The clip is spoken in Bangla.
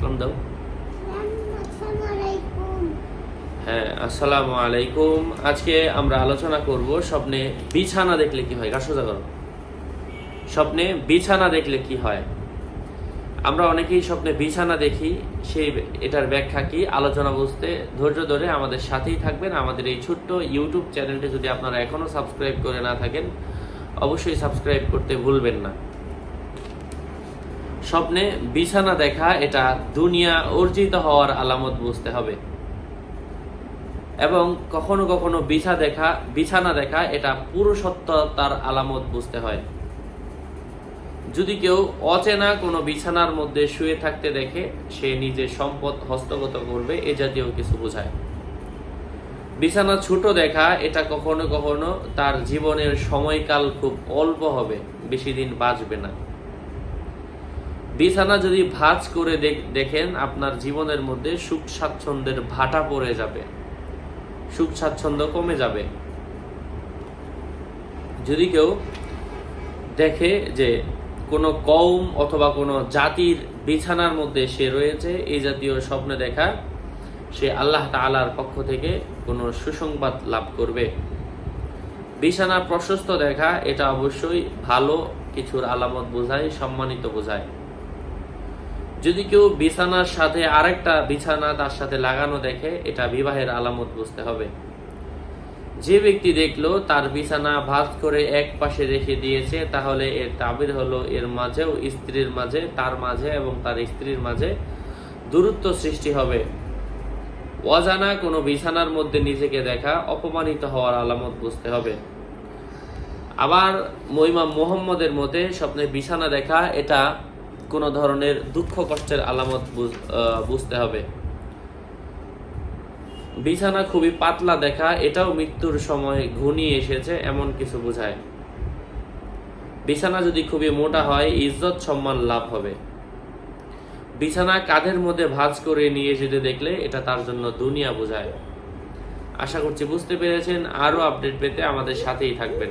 সালাম দাও। হ্যাঁ আসসালামু আলাইকুম আজকে আমরা আলোচনা করব স্বপ্নে বিছানা দেখলে কি হয়? কাশো করো। স্বপ্নে বিছানা দেখলে কি হয়? আমরা অনেকেই স্বপ্নে বিছানা দেখি সেই এটার ব্যাখ্যা কি? আলোচনা বুঝতে ধৈর্য ধরে আমাদের সাথেই থাকবেন। আমাদের এই ছোট্ট ইউটিউব চ্যানেলটি যদি আপনারা এখনও সাবস্ক্রাইব করে না থাকেন অবশ্যই সাবস্ক্রাইব করতে ভুলবেন না। স্বপ্নে বিছানা দেখা এটা দুনিয়া অর্জিত হওয়ার আলামত বুঝতে হবে। এবং কখনো কখনো বিছা দেখা, বিছানা দেখা এটা পুরুষত্বতার আলামত বুঝতে হয়। যদি কেউ অচেনা কোনো বিছানার মধ্যে শুয়ে থাকতে দেখে, সে নিজের সম্পদ হস্তগত করবে, এ জাতীয় কিছু বোঝায়। বিছানা ছোট দেখা, এটা কখনো কখনো তার জীবনের সময়কাল খুব অল্প হবে, বেশি দিন বাঁচবে না। বিছানা যদি ভাঁজ করে দেখ- দেখেন, আপনার জীবনের মধ্যে সুখ স্বাচ্ছন্দ্যের ভাটা পড়ে যাবে। সুখ স্বাচ্ছন্দ্য কমে যাবে। যদি কেউ দেখে যে কোনো কৌম অথবা কোনো জাতির বিছানার মধ্যে সে রয়েছে এই জাতীয় স্বপ্নে দেখা, সে আল্লাহ তাআলার পক্ষ থেকে কোনো সুসংবাদ লাভ করবে। বিছানা প্রশস্ত দেখা, এটা অবশ্যই ভালো কিছুর আলামত বোঝায়, সম্মানিত বোঝায়। যদি কেউ বিছানার সাথে আরেকটা বিছানা তার সাথে লাগানো দেখে, এটা বিবাহের আলামত বুঝতে হবে। যে ব্যক্তি দেখল তার বিছানা ভাঁজ করে এক পাশে রেখে দিয়েছে, তাহলে এর তাবির হলো এর মাঝেও স্ত্রীর মাঝে, তার মাঝে এবং তার স্ত্রীর মাঝে দূরত্ব সৃষ্টি হবে। অজানা কোনো বিছানার মধ্যে নিজেকে দেখা অপমানিত হওয়ার আলামত বুঝতে হবে। আবার মহিমা মোহাম্মদের মতে, স্বপ্নে বিছানা দেখা, এটা কোনো ধরনের দুঃখ কষ্টের আলামত বুঝতে হবে। বিছানা খুবই পাতলা দেখা, এটাও মৃত্যুর সময় ঘনিয়ে এসেছে, এমন কিছু বোঝায়। বিছানা যদি খুবই মোটা হয়, ইজ্জত সম্মান লাভ হবে। বিছানা কাঁধের মধ্যে ভাঁজ করে নিয়ে যেতে দেখলে এটা তার জন্য দুনিয়া বোঝায়। আশা করছি বুঝতে পেরেছেন, আরও আপডেট পেতে আমাদের সাথেই থাকবেন।